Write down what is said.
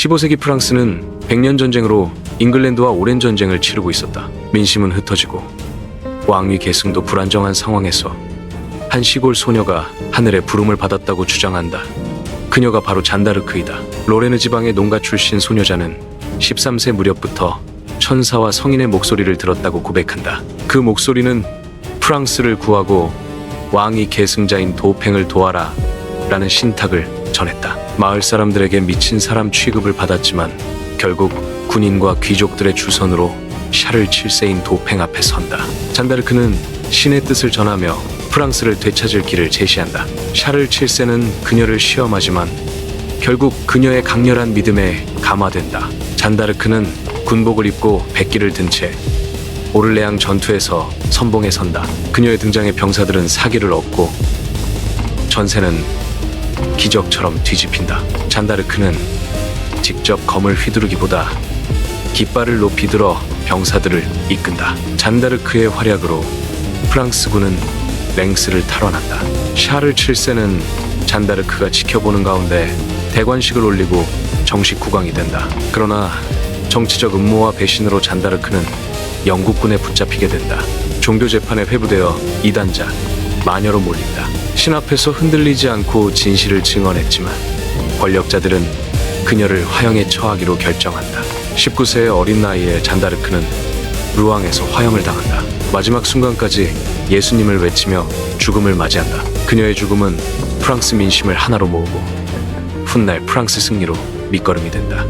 15세기 프랑스는 백년 전쟁으로 잉글랜드와 오랜 전쟁을 치르고 있었다. 민심은 흩어지고 왕위 계승도 불안정한 상황에서 한 시골 소녀가 하늘의 부름을 받았다고 주장한다. 그녀가 바로 잔다르크이다. 로레느 지방의 농가 출신 소녀자는 13세 무렵부터 천사와 성인의 목소리를 들었다고 고백한다. 그 목소리는 프랑스를 구하고 왕이 계승자인 도팽을 도와라 라는 신탁을 전했다. 마을 사람들에게 미친 사람 취급을 받았지만 결국 군인과 귀족들의 주선으로 샤를 7세인 도팽 앞에 선다. 잔다르크는 신의 뜻을 전하며 프랑스를 되찾을 길을 제시한다. 샤를 7세는 그녀를 시험하지만 결국 그녀의 강렬한 믿음에 감화된다. 잔다르크는 군복을 입고 백기를 든 채 오를레앙 전투에서 선봉에 선다. 그녀의 등장에 병사들은 사기를 얻고 전세는 기적처럼 뒤집힌다. 잔다르크는 직접 검을 휘두르기보다 깃발을 높이 들어 병사들을 이끈다. 잔다르크의 활약으로 프랑스군은 랭스를 탈환한다. 샤를 7세는 잔다르크가 지켜보는 가운데 대관식을 올리고 정식 국왕이 된다. 그러나 정치적 음모와 배신으로 잔다르크는 영국군에 붙잡히게 된다. 종교 재판에 회부되어 이단자 마녀로 몰린다. 신 앞에서 흔들리지 않고 진실을 증언했지만 권력자들은 그녀를 화형에 처하기로 결정한다. 19세의 어린 나이에 잔다르크는 루앙에서 화형을 당한다. 마지막 순간까지 예수님을 외치며 죽음을 맞이한다. 그녀의 죽음은 프랑스 민심을 하나로 모으고 훗날 프랑스 승리로 밑거름이 된다.